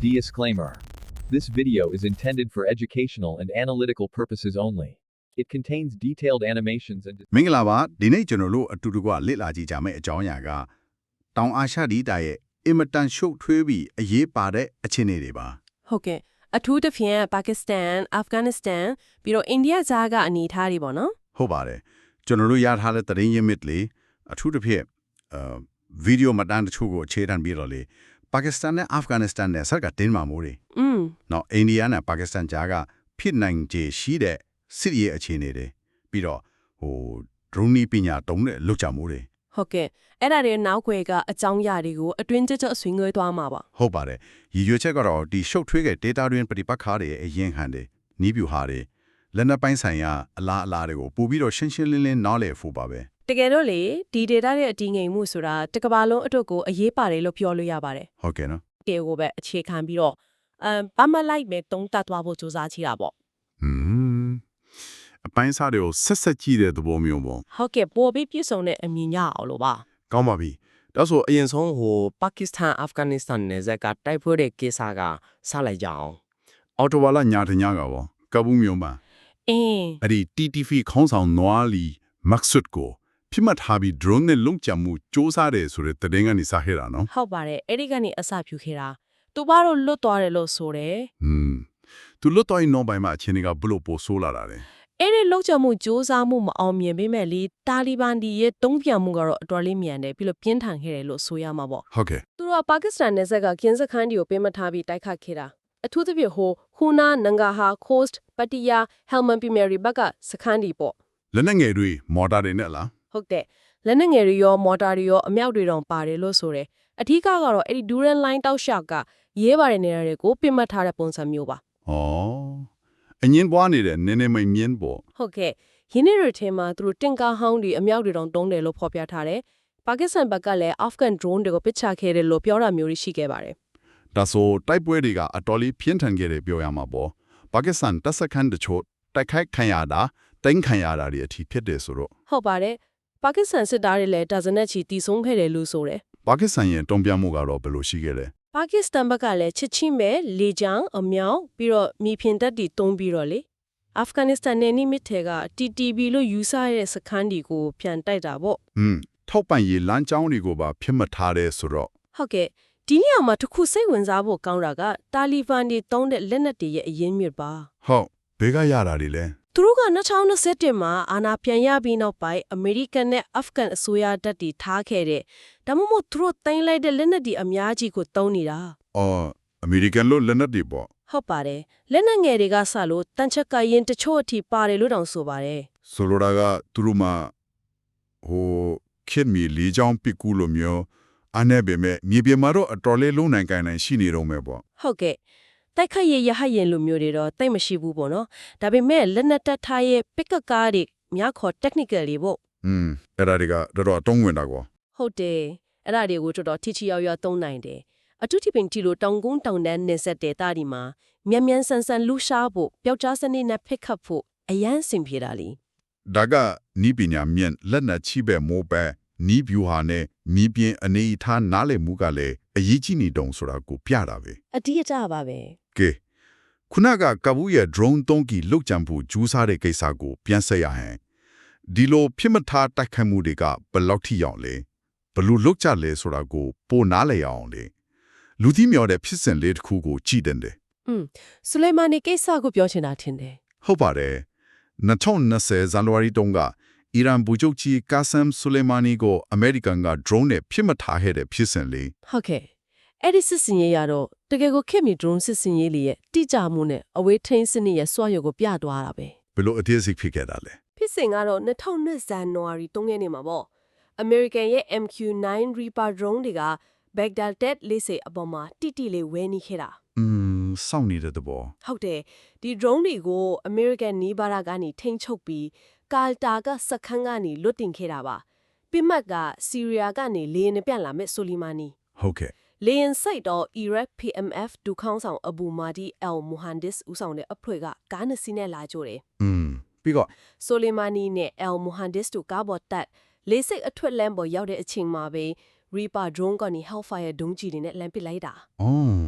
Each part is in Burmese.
Disclaimer. This video is intended for educational and analytical purposes only. It contains detailed animations and မင်္ဂလာပါဒီနေ့ကျွန်တော်တို့အတူတကွလေ့လာကြည့်ကြမယ့်အကြောင်းအရာကတောင်အာရှဒေသရဲ့အင်မတန်ရှုပ်ထွေးပြီးအရေးပါတဲ့အခြေအနေတွေပါဟုတ်ကဲ့အထူးသဖြင့်ပါကစ္စတန်အာဖဂန်နစ္စတန်ပြီးတော့အိန္ဒိယဇာကအနေအထားတွေပေါ့နော်ဟုတ်ပါတယ်ကျွန်တော်တို့ရထားတဲ့သတင်းရင်းမြစ်လေးအထူးသဖြင့်အဲဗီဒီယိုမှတ်တမ်းတချို့ကိုအခြေခံပြီးတော့လေ ပါကစ္စတန်နဲ့အာဖဂန်နစ္စတန်နဲ့ဆက်ကတင်းမာမှုတွေ อืม နော်အိန္ဒိယနဲ့ပါကစ္စတန်ကြားကဖြစ်နိုင်ခြေရှိတဲ့စစ်ရေးအခြေအနေတွေပြီးတော့ဟိုဒရုန်းနီးပညာတုံးတဲ့လွတ်ချမှုတွေ ဟုတ်ကဲ့အဲ့ဒါတွေနောက်ွယ်ကအကြောင်းအရာတွေကိုအတွင်းကျကျဆွေးနွေးသွားမှာပါ ဟုတ်ပါတယ်ရည်ရွယ်ချက်ကတော့ဒီရှုပ်ထွေးတဲ့ data တွင်ပฏิပတ်ခါတွေအရင်ဟန်တွေနီးပြူဟာတွေလက်နက်ပိုင်းဆိုင်ရာအလားအလားတွေကိုပို့ပြီးတော့ရှင်းရှင်းလင်းလင်းနားလည်ဖို့ပါပဲ တကယ်တော့လေဒီ data ရဲ့အတည်ငြိမ်မှုဆိုတာတစ်ကမ္ဘာလုံးအတွက်ကိုအရေးပါတယ်လို့ပြောလို့ရပါတယ်ဟုတ်ကဲ့နော်တကယ်ကိုပဲအခြေခံပြီးတော့အမ်ဘာမလိုက်မဲ့တုံးတက်သွားဖို့စူးစမ်းချတာပေါ့อืมအပိုင်းစားတွေကိုဆက်ဆက်ကြည့်တဲ့သဘောမျိုးပေါ့ဟုတ်ကဲ့ပေါ်ပြီးပြည့်စုံတဲ့အမြင်ရအောင်လို့ပါကောင်းပါပြီဒါဆိုအရင်ဆုံးဟိုပါကစ္စတန်အာဖဂန်နစ္စတန်နယ်စပ်ကတိုက်ပွဲတဲ့ကိစ္စကစလိုက်ကြအောင်အော်တိုဝါလာညာတညာကပေါ့ကဘူးမျိုးမှာအင်းအဲ့ဒီ TTF ခေါင်းဆောင်နွားလီမက်ဆွတ်ကို ပြစ်မှတ်ထားပြီး drone နဲ့လုံချမှုစ조사တယ်ဆိုတဲ့တဲ့ငန်းကနေစားခဲ့တာနော် ဟုတ်ပါတယ်အဲ့ဒီကနေအစဖြူခဲ့တာသူဘာလို့လွတ်သွားတယ်လို့ဆိုတယ် อืมသူလွတ်တော့ရင်နောက်ပိုင်းမှာအချင်းတွေကဘလို့ပိုဆိုးလာတာလဲ အဲ့ဒီလောက်ချမှုစ조사မှုမအောင်မြင်ပေမဲ့လေတာလီဘန်ဒီရဲ့တုံ့ပြန်မှုကတော့အတော်လေးမြန်တယ်ပြီးလို့ပြင်းထန်ခဲ့တယ်လို့ဆိုရမှာပေါ့ ဟုတ်ကဲ့ သူတို့ကပါကစ္စတန်နယ်စပ်ကကင်းစခန်းဒီကိုပေးမထားပြီးတိုက်ခတ်ခဲ့တာအထူးသဖြင့်ဟိုဟူနာနန်ဂါဟာကို့စ်ပတီယာဟယ်မန်ပီမယ်ရီဘက်ကစခန်းဒီပေါ့ လက်နက်ငယ်တွေမော်တာတွေနဲ့လား ဟုတ်တယ်လက်နက်ငယ်တွေရောမော်တာတွေရောအမြောက်တွေတောင်ပါတယ်လို့ဆိုတယ်အထူးကတော့အဲ့ဒီဒူရန်လိုင်းတောက်လျှောက်ကရေးပါတယ်နေရာတွေကိုပြစ်မှတ်ထားတဲ့ပုံစံမျိုးပါဩအငင်းပွားနေတဲ့နည်းနည်းမမြင်ပေါ့ဟုတ်ကဲ့ယင်းနေ့တွေထဲမှာသူတို့တင်ကာဟောင်းတွေအမြောက်တွေတောင်တုံးတယ်လို့ဖော်ပြထားတယ်ပါကစ္စတန်ဘက်ကလည်းအာဖဂန် drone တွေကိုပစ်ချခဲ့တယ်လို့ပြောတာမျိုးရှိခဲ့ပါတယ်ဒါဆိုတိုက်ပွဲတွေကအတော်လေးပြင်းထန်ခဲ့တယ်ပြောရမှာပေါ့ပါကစ္စတန်တပ်စခန်းတချို့တိုက်ခိုက်ခံရတာတိုင်းခံရတာတွေအထိဖြစ်တယ်ဆိုတော့ဟုတ်ပါတယ် ပါကစ္စတန်စစ်သားတွေလည်းဒါဇနက်ချီတီဆုံးခဲ့တယ်လို့ဆိုတယ်ပါကစ္စတန်ရဲ့တုံ့ပြန်မှုကတော့ဘယ်လိုရှိခဲ့လဲပါကစ္စတန်ဘက်ကလည်းချစ်ချင်းပဲလေကြောင်းအမြောက်ပြီးတော့မြေပြင်တပ်တွေတုံးပြီးတော့လေအာဖဂန်နစ္စတန်နယ်နိမိတ်ထဲက TTB လို့ယူဆရတဲ့စခန်းဒီကိုပြန်တိုက်တာပေါ့อืมထောက်ပံ့ရေးလမ်းကြောင်းတွေကိုပါဖြစ်မှတ်ထားတယ်ဆိုတော့ဟုတ်ကဲ့ဒီနေရာမှာတစ်ခုစိတ်ဝင်စားဖို့ကောင်းတာကတာလီဘန်တွေတုံးတဲ့လက်နက်တွေရဲ့အရင်းမြစ်ပါဟုတ်ဘေးကရတာတွေလဲ သူတို့က2021မှာအာဏာပြန်ရပြီးနောက်ပိုင်းအမေရိကန်နဲ့အာဖဂန်အစိုးရတပ်တွေထားခဲ့တဲ့ဒါမှမဟုတ်သူတို့တင်လိုက်တဲ့လက်နက်တွေအများကြီးကိုတုံးနေတာအော်အမေရိကန်လို့လက်နက်တွေပေါ့ဟုတ်ပါတယ်လက်နက်ငယ်တွေကစလို့တန်ချက်ကရင်တချို့အထိပါတယ်လို့တောင်ဆိုပါတယ်ဆိုလိုတာကသူတို့မှဟိုခင်မီလီကြောင်းပစ်ကူလိုမျိုးအနေပဲမဲ့မြေပြင်မှာတော့အတော်လေးလုံးနိုင်ကိုင်းနိုင်ရှိနေတော့မယ်ပေါ့ဟုတ်ကဲ့ တိုက်ခတ်ရရဟရင်လိုမျိုးတွေတော့တိတ်မရှိဘူးပေါ့နော်ဒါပေမဲ့လက်နက်တပ်ထားရဲ့ pick up ကားတွေများခေါ် technical တွေပေါ့อืมအဲ့ဒါတွေကတော်တော်အတုံးဝင်တာကွာဟုတ်တယ်အဲ့ဒါတွေကိုတော်တော်ထိချီရောက်ရောက်သုံးနိုင်တယ်အထူးသဖြင့်ဒီလိုတောင်ကုန်းတောင်တန်းနေဆက်တဲ့တာဒီမှာမြန်မြန်ဆန်ဆန်လူရှားဖို့ပျောက်ကြားစနစ်နဲ့ pick up ဖို့အရန်စင်ပြေတာလीဒါကနီးပညာမြင့်လက်နက်ချိပဲမိုးပဲ နီးဗျူဟာနဲ့မြေပြင်အနေအထားနားလည်မှုကလည်းအရေးကြီးနေတုံဆိုတာကိုပြတာပဲအတိအကျပါပဲကဲခုနကကဘူးရဲ့ drone 3ကီလုတ်ကြံဖို့ဂျူးစားတဲ့ကိစ္စကို ပြန်ဆက်ရဟင်ဒီလိုဖြစ်မထားတိုက်ခိုက်မှုတွေကဘယ်လောက်ထိရောက်လဲဘယ်လို့လုတ်ကြလဲဆိုတာကိုပိုနားလည်အောင်လေလူသီးမြော်တဲ့ဖြစ်စဉ်လေးတစ်ခုကိုကြည့်တင်တယ်อืมဆူလေမာနီကိစ္စကိုပြောချင်တာထင်တယ်ဟုတ်ပါတယ်2020ဇန်နဝါရီတုန်းက အီရန်ဘူချုပ်ကြီးကာဆမ်ဆူလေမာနီကိုအမေရိကန်က drone နဲ့ဖြစ်မထားခဲ့တဲ့ဖြစ်စဉ်လေးဟုတ်ကဲ့အဲ့ဒီစစ်စင်ရေးရတော့တကယ်ကိုခင်မီ drone စစ်စင်ရေးလေးရဲ့တိကျမှုနဲ့အဝေးထိန်းစနစ်ရဲ့စွမ်းရည်ကိုပြသွားတာပဲဘယ်လိုအသေးစိတ်ဖြစ်ခဲ့တာလဲဖြစ်စဉ်ကတော့2002ဇန်နဝါရီ3ရက်နေ့မှာပေါ့ American ရဲ့ MQ9 Reaper drone တွေက Baghdad လေးစိအပေါ်မှာတိတိလေးဝဲနေခဲ့တာอืมစောင့်နေတဲ့သဘောဟုတ်တယ်ဒီ drone တွေကို American နီးပါးရာကနေထိန်းချုပ်ပြီး ကာတာကစခန်းကနေလွတ်တင်ခဲ့တာပါပြစ်မှတ်ကဆီးရီးယားကနေလေယာဉ်နဲ့ပြန်လာမဲ့ဆိုလီမာနီဟုတ်ကဲ့လေယာဉ်စိတ်တော့ Iraq PMF ဒုခေါင်းဆောင်အဘူမာဒီအယ်မိုဟန်ဒစ်ဦးဆောင်တဲ့အဖွဲ့ကကားနှစ်စီးနဲ့လာကြတယ်อืมပြီးတော့ဆိုလီမာနီနဲ့အယ်မိုဟန်ဒစ်တို့ကားပေါ်တက်လေးစိတ်အထွတ်လမ်းပေါ်ရောက်တဲ့အချိန်မှာပဲ Reaper drone ကနေ Hellfire ဒုံးကျည်တွေနဲ့လမ်းပစ်လိုက်တာအော်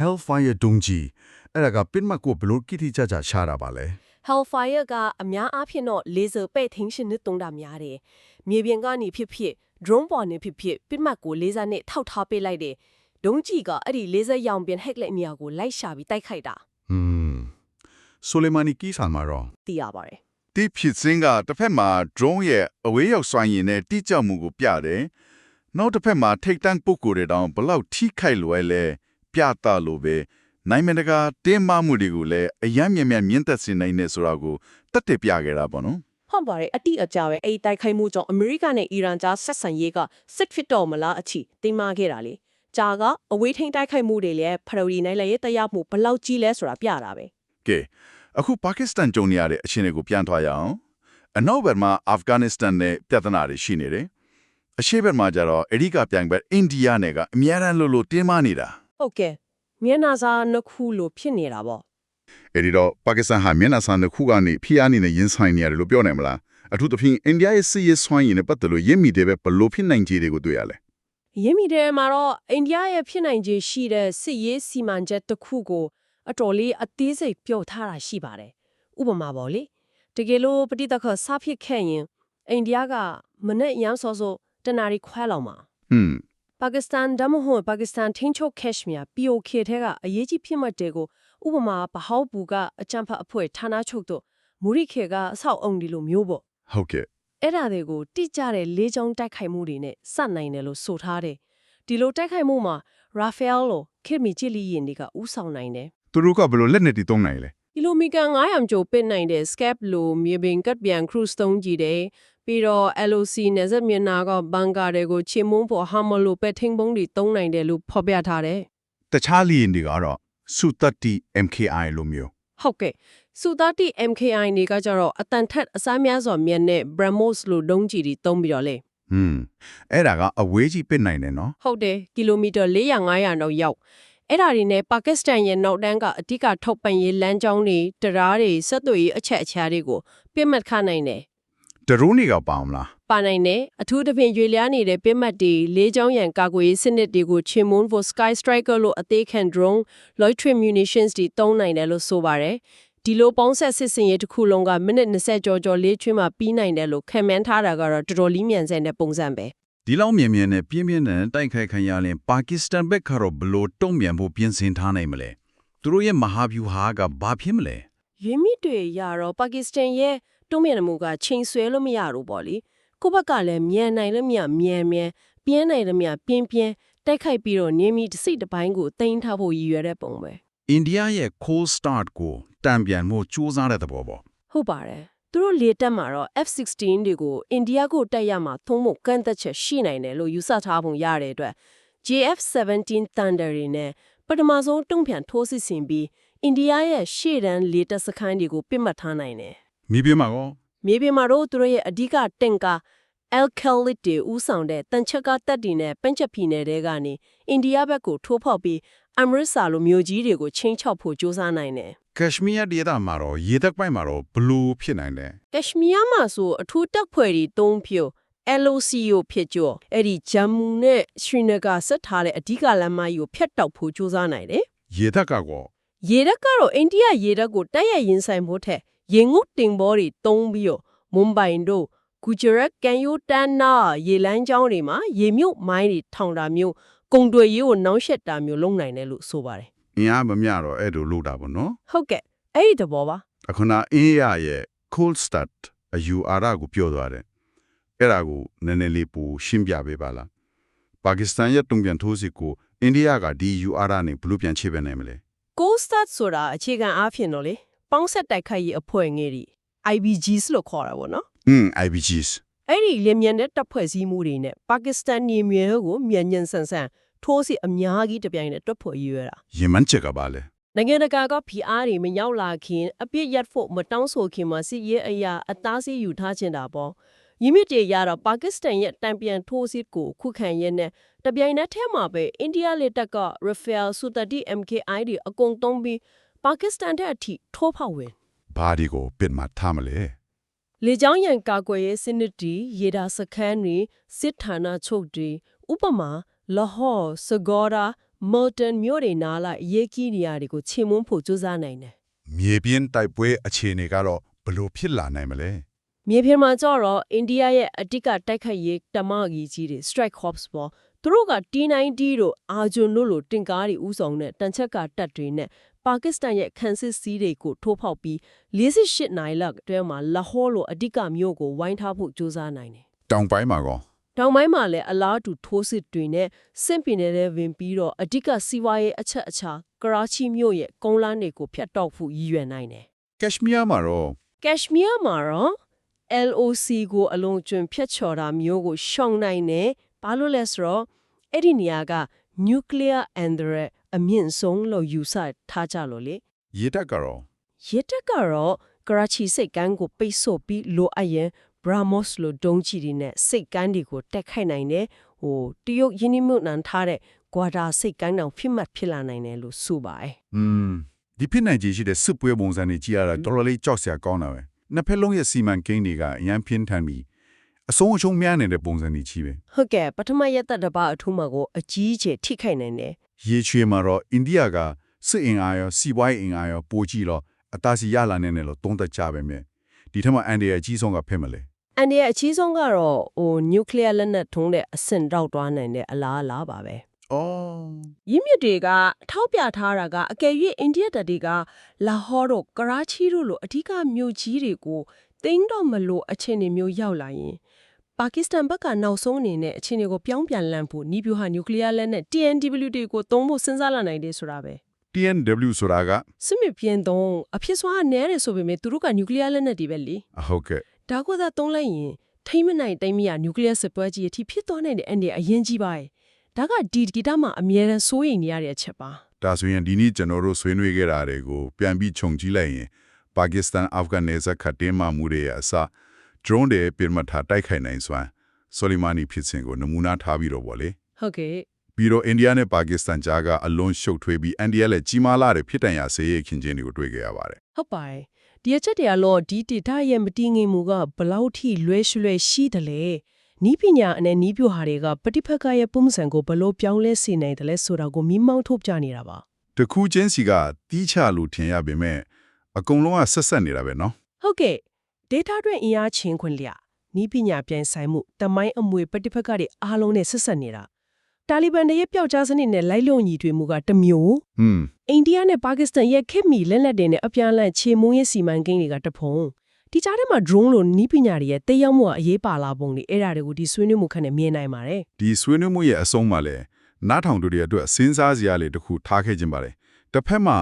Hellfire ဒုံကြီးအဲ့ဒါကပစ်မှတ်ကိုဘလို့ကိတိကျကျရှားတာပါလဲ Hellfire ကအများအားဖြင့်တော့ laser ပဲ့ထင်းရှင်နဲ့တုံးတာများတယ်။မြေပြင်ကနေဖြစ်ဖြစ် drone ပေါ်နေဖြစ်ဖြစ်ပစ်မှတ်ကို laser နဲ့ထောက်ထားပေးလိုက်တယ်။ဒုံးကြီးကအဲ့ဒီ laser ရောင်ပြန် hack လိုက်နေရာကိုလိုက်ရှာပြီးတိုက်ခိုက်တာဟွန်းဆိုလီမာနီကီဆာမာရောသိရပါတယ်ဒီဖြစ်စဉ်ကတစ်ဖက်မှာ drone ရဲ့အဝေးရောက်စွမ်းရည်နဲ့တိကျမှုကိုပြတယ်။နောက်တစ်ဖက်မှာထိတ်တန့်ပုဂ္ဂိုလ်တွေတောင်ဘလောက်ထိခိုက်လွယ်လဲပြသလိုပဲ နိုင်မတကာတင်းမမှုတွေကိုလည်းအယမ်းမြင်မြင်မြင့်သက်စေနိုင်နေဆိုတာကိုတက်တက်ပြခဲ့တာပေါ့နော်။ဟုတ်ပါတယ်အတိအကျပဲအဲ့ဒီတိုက်ခိုက်မှုကြောင့်အမေရိကန်နဲ့အီရန်ကြားဆက်ဆံရေးကစစ်ဖြစ်တော့မလားအချီတင်မာခဲ့တာလေ။ဂျာကအဝေးထိန်တိုက်ခိုက်မှုတွေလည်းဖရိုရီနိုင်လည်းတရားမှုဘယ်လောက်ကြီးလဲဆိုတာပြတာပဲ။ကဲအခုပါကစ္စတန်ကြုံနေရတဲ့အခြေအနေကိုပြန်သွားရအောင်။အနောက်ဘက်မှာအာဖဂန်နစ္စတန်နဲ့ပြဿနာတွေရှိနေတယ်။အရှေ့ဘက်မှာကျတော့အရိကပြိုင်ဘက်အိန္ဒိယနဲ့ကအများအားလို့လို့တင်းမနေတာ။ဟုတ်ကဲ့ မျက်နှာစာနှစ်ခုလိုဖြစ်နေတာပေါ့အဲ့ဒီတော့ပါကစ္စတန်ဟာမျက်နှာစာတစ်ခုကနေဖိအားနေနဲ့ရင်ဆိုင်နေရတယ်လို့ပြောနိုင်မလားအထူးသဖြင့်အိန္ဒိယရဲ့စစ်ရေးစွမ်းရည်နဲ့ပတ်သက်လို့ရင်းမိတဲ့ပဲဘလို့ဖြစ်နိုင်ခြေတွေကိုတွေ့ရလဲ။ရင်းမိတဲ့မှာတော့အိန္ဒိယရဲ့ဖြစ်နိုင်ခြေရှိတဲ့စစ်ရေးစီမံချက်တစ်ခုကိုအတော်လေးအသေးစိတ်ပြောထားတာရှိပါတယ်။ဥပမာပေါ့လေတကယ်လို့ပဋိသခစဖြစ်ခဲ့ရင်အိန္ဒိယကမနဲ့ရန်စောစောတနာရီခွဲလောက်မှာဟွန်း ပါကစ္စတန်ဒါမှမဟုတ်ပါကစ္စတန်ထင်းချုပ်ကက်ရှ်မီယာ POK ထဲကအရေးကြီးဖြစ်မှတ်တွေကိုဥပမာဘဟောက်ဘူကအချမ်းဖတ်အဖွဲ့ဌာနချုပ်တို့မူရိခေကအဆောက်အုံဒီလိုမျိုးပေါ့ဟုတ်ကဲ့အဲ့ဒါတွေကိုတိကျတဲ့လေးချောင်းတိုက်ခိုက်မှုတွေနဲ့စနိုင်တယ်လို့ဆိုထားတယ်ဒီလိုတိုက်ခိုက်မှုမှာရာဖဲလ်လိုခေတ်မီချစ်လီရင်တွေကဥဆောင်နိုင်တယ်သူတို့ကဘလို့လက်နဲ့တီးသုံးနိုင်လဲကီလိုမီတာ900ကျော်ပစ်နိုင်တဲ့ scap လိုမြေပြင်ကတ်ပြန် cruise သုံးကြည့်တယ် ပြီးတော့ LOC နယ်စပ်မျက်နှာကဘန်ကာတွေကိုချေမုန်းပေါ်ဟာမလိုပဲထိန်ပုံးတွေသုံးနိုင်တယ်လို့ဖော်ပြထားတယ်တခြားလီရင်တွေကတော့စုတတိ MKI လိုမျိုးဟုတ်ကဲ့စူတာတီ MKI တွေကကြတော့အတန်ထက်အစားများစွာမြတ်နဲ့ BrahMos လို့ဒုံးကြီးတွေသုံးပြီးတော့လေဟွန်းအဲ့ဒါကအဝေးကြီးပစ်နိုင်တယ်နော်ဟုတ်တယ်ကီလိုမီတာ400 500တော့ရောက်အဲ့ဒါတွေနဲ့ပါကစ္စတန်ရဲ့နောက်တန်းကအဓိကထောက်ပံ့ရေးလမ်းကြောင်းတွေတရားတွေဆက်သွယ်ရေးအချက်အချာတွေကိုပြစ်မှတ်ခနိုင်တယ် ဒရုန်းတွေကပါအောင်လားပါနိုင်တယ်အထူးသဖြင့်ရွေလျားနေတဲ့ပြစ်မှတ်တွေလေးချောင်းရန်ကာကွယ်ရေးစနစ်တွေကိုချေမွန်းဖို့ Sky Striker လို့အသေးခံ drone loitering munitions တွေသုံးနိုင်တယ်လို့ဆိုပါတယ်ဒီလိုပေါင်းဆက်စစ်စင်ရေးတစ်ခုလုံးကမိနစ်20ကျော်ကျော်လေးချွင်းမှာပြီးနိုင်တယ်လို့ခံမှန်းထားတာကတော့တော်တော်လေးမြန်ဆန်တဲ့ပုံစံပဲဒီလောက်မြင်မြင်နဲ့ပြင်းပြင်းနဲ့တိုက်ခိုက်ခံရရင်ပါကစ္စတန်ဘက်ကတော့ဘလို့တုံ့ပြန်ဖို့ပြင်ဆင်ထားနိုင်မလဲသူတို့ရဲ့မဟာဗျူဟာကဘာဖြစ်မလဲရင်းမြစ်တွေရတော့ပါကစ္စတန်ရဲ့ တုံ့ပြန်မှုကချိန်ဆွဲလို့မရတော့ပေါ့လေကိုယ့်ဘက်ကလည်းမြန်နိုင်လို့မရမြန်မြန်ပြင်းနိုင်လို့မရပြင်းပြင်းတိုက်ခိုက်ပြီးတော့နေမီတစ်စိတ်တစ်ပိုင်းကိုတင်ထားဖို့ရည်ရွယ်တဲ့ပုံပဲအိန္ဒိယရဲ့ cold start ကိုတံပြန်မှုစူးစမ်းတဲ့သဘောပေါ့ဟုတ်ပါတယ်သူတို့လေတက်မှာတော့ F16 တွေကိုအိန္ဒိယကိုတက်ရမှာသုံးဖို့ကန့်သက်ချက်ရှိနိုင်တယ်လို့ယူဆထားပုံရတဲ့အတွက် JF17 Thunder တွေနဲ့ပထမဆုံးတုံ့ပြန်ထိုးစစ်ဆင်ပြီးအိန္ဒိယရဲ့ရှေ့တန်းလေတက်စခန်းတွေကိုပြစ်မှတ်ထားနိုင်တယ် မိပြမှာကောမြေပြင်မှာတော့သူတို့ရဲ့အဓိကတင်ကာ El Khalid တွေဦးဆောင်တဲ့တန်ချက်ကတပ်တွေနဲ့ပန်းချက်ပြည်နယ်တွေကနေအိန္ဒိယဘက်ကိုထိုးဖောက်ပြီးအမရစ်စာလိုမျိုးကြီးတွေကိုချင်းချောက်ဖို့ကြိုးစားနိုင်တယ်ကက်ရှမီးယားဒေသမှာတော့ရေတပ်ပိုင်းမှာတော့ဘလို့ဖြစ်နိုင်လဲကက်ရှမီးယားမှာဆိုအထူးတပ်ဖွဲ့တွေတုံးဖြို LOCO ဖြစ်ကြောအဲ့ဒီဂျမ်မူနဲ့ရှရီနဂါဆက်ထားတဲ့အဓိကလမ်းမကြီးကိုဖျက်တောက်ဖို့ကြိုးစားနိုင်တယ်ရေတပ်ကကော။ရေတပ်ကတော့အိန္ဒိယရေတပ်ကိုတိုက်ရိုက်ရင်ဆိုင်ဖို့ထက် ရေငုတ်တင်ဘောတွေတုံးပြီးတော့မွန်ဘိုင်တို့ဂူဂျရတ်ကန်ယိုတန်နာရေလမ်းကြောင်းတွေမှာရေမြုပ်မိုင်းတွေထောင်တာမျိုးကုံတွေရေးကိုနှောင်းယှက်တာမျိုးလုပ်နိုင်တယ်လို့ဆိုပါတယ်အင်အားမမျှတော့အဲ့လိုလုပ်တာပေါ့နော်။ဟုတ်ကဲ့အဲ့ဒီတဘောပါအခုနအင်းရရဲ့ cold start အယူအာရကိုပြောသွားတယ်အဲ့ဒါကိုနည်းနည်းလေးပူရှင်းပြပေးပါလားပါကစ္စတန်ရဲ့တုံ့ပြန်ထိုးစစ်ကိုအိန္ဒိယကဒီယူအာရနဲ့ဘလို့ပြန်ချိပဲနိုင်မလဲ။ Cold Start ဆိုတာအခြေခံအားဖြင့်တော့လေ ပေါင်းဆက်တိုက်ခိုက်ရေးအဖွဲ့ငယ်တွေ IBGs လို့ခေါ်တာပေါ့နော်อืม IBGs ။အဲ့ဒီလင်မြန်တဲ့တပ်ဖွဲ့စည်းမှုတွေနဲ့ပါကစ္စတန်နေမြေကိုမြန်ညံဆန်ဆန်ထိုးစစ်အများကြီးတပြိုင်တည်းတွက်ဖို့ရည်ရွယ်တာယမန်ချက်ကပါလေနိုင်ငံတကာက PR တွေမရောက်လာခင်အပြစ်ရက်ဖို့မတောင်းဆိုခင်မှာစစ်ရေးအရာအသားစီးယူထားခြင်းတာပေါ့ရင်းမြစ်တွေရတော့ပါကစ္စတန်ရဲ့တံပြန်ထိုးစစ်ကိုခုခံရင်းနဲ့တပြိုင်နက်တည်းမှာပဲအိန္ဒိယလက်တက်က Rafael Sutati MKI တွေအကုန်တုံးပြီး ပါကစ္စတန်တဲ့အထိထိုးဖောက်ဝင်ဘာဒီကိုပစ်မှထားမလဲလေကြောင်းရန်ကာကွယ်ရေးစနစ်တွေရေဒါစခန်းတွေစစ်ဌာနချုပ်တွေဥပမာလာဟော်စဂေါရာ Molten မြို့တွေနားလိုက်အရေးကြီးနေရာတွေကိုချေမွန်းဖို့ကြိုးစားနိုင်တယ်မြေပြင်းတိုက်ပွဲအခြေအနေကတော့ဘလို့ဖြစ်လာနိုင်မလဲမြေပြင်မှာကြတော့အိန္ဒိယရဲ့အဓိကတိုက်ခိုက်ရေးတမကြီးကြီးတွေ strike corps ပေါ်သူတို့က T90 တို့အာဂျွန်တို့လိုတင်ကားတွေဥဆောင်တဲ့တန်ချက်ကတပ်တွေနဲ့ ပါကစ္စတန်ရဲ့ခန်းစစ်စည်းတွေကိုထိုးဖောက်ပြီး48နိုင်လောက်အတွင်းမှာလာဟောလိုအဓိကမြို့ကိုဝိုင်းထားဖို့ကြိုးစားနိုင်တယ်တောင်ပိုင်းမှာကောတောင်ပိုင်းမှာလည်းအလားတူထိုးစစ်တွေနဲ့စင့်ပင်နေတဲ့ဝင်ပြီးတော့အဓိကစီးပွားရေးအချက်အချာကရာချီမြို့ရဲ့ကုန်းလမ်းတွေကိုဖျက်တောက်ဖို့ရည်ရွယ်နိုင်တယ်ကက်ရှမီးယားမှာတော့ကက်ရှမီးယားမှာတော့ LOC ကိုအလုံးကျွန်းဖျက်ချော်တာမျိုးကိုရှောင်နိုင်တယ်။ဘာလို့လဲဆိုတော့အဲ့ဒီနေရာက nuclear android အမြင့်ဆုံးလို့ယူဆထားကြလို့လေရေတက်ကတော့။ရစ်တက်ကတော့ကရာချီစိတ်ကမ်းကိုပိတ်ဆို့ပြီးလိုအပ်ရင် BrahMos လို့ဒုံးချီတွေနဲ့စိတ်ကမ်းတွေကိုတက်ခိုက်နိုင်တယ်။ဟိုတရုတ်ယင်းနှမှုနန်ထားတဲ့ Guada စိတ်ကမ်းတောင်ဖြစ်မှတ်ဖြစ်လာနိုင်တယ်လို့ဆိုပါတယ်။อืมဒီဖြစ်နိုင်ခြေရှိတဲ့စစ်ပွဲပုံစံတွေကြည့်ရတာတော်တော်လေးကြောက်စရာကောင်းတာပဲနှစ်ဖက်လုံးရဲ့စီမံကိန်းတွေကအရန်ပြင်းထန်ပြီးအဆုံးအရှုံးများနေတဲ့ပုံစံတွေကြီးပဲဟုတ်ကဲ့ပထမရက်သက်တစ်ပတ်အထူးမှာကိုအကြီးအကျယ်ထိခိုက်နိုင်တယ် ရေချွေမှာတော့အိန္ဒိယကစစ်အင်အားရောစီးပွားရေးအင်အားရောပိုကြည့်တော့အတားစီရလာနေတယ်လို့သုံးသက်ကြပဲမြဲဒီထက်မှအန်ဒီရဲ့အကြီးဆုံးကဖက်မလဲအန်ဒီရဲ့အကြီးဆုံးကတော့ဟိုနျူကလ িয়ার လက်နက်ထုံးတဲ့အဆင့်တောက်သွားနိုင်တဲ့အလားအလားပါပဲအော်ရင်းမြစ်တွေကထောက်ပြထားတာကအကယ်၍အိန္ဒိယတပ်တွေကလာဟောတို့ကရာချီတို့လိုအဓိကမြို့ကြီးတွေကိုတင်းတော့မလို့အခြေအနေမျိုးရောက်လာရင် ပါကစ္စတန်ဘက်ကနောက်ဆုံးအနေနဲ့အခြေအနေကိုပြောင်းပြန်လန့်ဖို့နီးပြူဟာနျူကလ িয়ারလက်နက် TNW တွေကိုသုံးဖို့စဉ်းစားလာနိုင်တယ်ဆိုတာပဲ TNW ဆိုတာက စစ်မြေပြင်သုံးအဖြစ်စွာနဲတယ်ဆိုပေမဲ့သူတို့ကနျူကလ িয়ারလက်နက်တွေပဲလေ အဟုတ်ကဲ့ ဒါကသာသုံးလိုက်ရင်ထိမ့်မနိုင်တိမ့်မရနျူကလ িয়ারစစ်ပွဲကြီးအထိဖြစ်သွားနိုင်တဲ့အန်ဒီအရင်ကြီးပါရဲ့ဒါကဒီဂီတာမှာအမြဲတမ်းစိုးရိမ်နေရတဲ့အချက်ပါ ဒါဆိုရင်ဒီနေ့ကျွန်တော်တို့ဆွေးနွေးခဲ့တာတွေကိုပြန်ပြီးခြုံကြည့်လိုက်ရင်ပါကစ္စတန်အာဖဂန်နယ်စပ်ခတ်တင်းမှမှုတွေရဲ့အစ drone တွေပြင်မှတ်ထားတိုက်ခိုက်နိုင်စွမ်းဆိုလီမာနီဖြစ်စဉ်ကိုနမူနာထားပြီးတော့ဗောလေ ဟုတ်ကဲ့ ပြီးတော့အိန္ဒိယနဲ့ပါကစ္စတန်ကြားကအလွန်ရှုပ်ထွေးပြီးအန်ဒီယလည်းကြီးမားလာတဲ့ဖြစ်တန်ရာဆေးရခင်ချင်းတွေကိုတွေ့ခဲ့ရပါတယ် ဟုတ်ပါတယ်ဒီအချက်တရားလို့ဒီဒေတာရဲ့မတည်ငြိမ်မှုကဘယ်လောက်ထိလွဲရွှဲရှိတယ်လဲနီးပညာနဲ့နီးပြဟာတွေကပฏิဖက်ကရဲ့ပုံစံကိုဘယ်လိုပြောင်းလဲစေနိုင်တယ်လဲဆိုတာကိုမိမောင်းထုတ်ပြနေတာပါ တခုချင်းစီကတီးချလို့ထင်ရပေမဲ့အကုန်လုံးကဆက်ဆက်နေတာပဲเนาะ ဟုတ်ကဲ့ data တွင်အင်အားချင်းခွင့်လျနီးပညာပြန်ဆိုင်မှုတမိုင်းအမွေပฏิဖက်ကတွေအားလုံးနဲ့ဆက်ဆက်နေတာတာလီဘန်တွေရဲ့ပျောက်ကြားစနစ်နဲ့လိုက်လုံညီတွေမှုကတစ်မျိုးဟွန်းအိန္ဒိယနဲ့ပါကစ္စတန်ရဲ့ခေတ်မီလက်လက်တွေနဲ့အပြန်အလှန်ခြေမုံရဲ့စီမံကိန်းတွေကတစ်ဖုံဒီကြားထဲမှာ drone လိုနီးပညာတွေရဲ့တက်ရောက်မှုကအရေးပါလာပုံတွေအဲ့ဒါတွေကိုဒီဆွေးနွေးမှုခန့်နဲ့မြင်နိုင်ပါတယ်ဒီဆွေးနွေးမှုရဲ့အဆုံးမှာလည်းနားထောင်သူတွေအတွက်စဉ်းစားစရာလေးတစ်ခုထားခဲ့ခြင်းပါတယ်တစ်ဖက်မှာ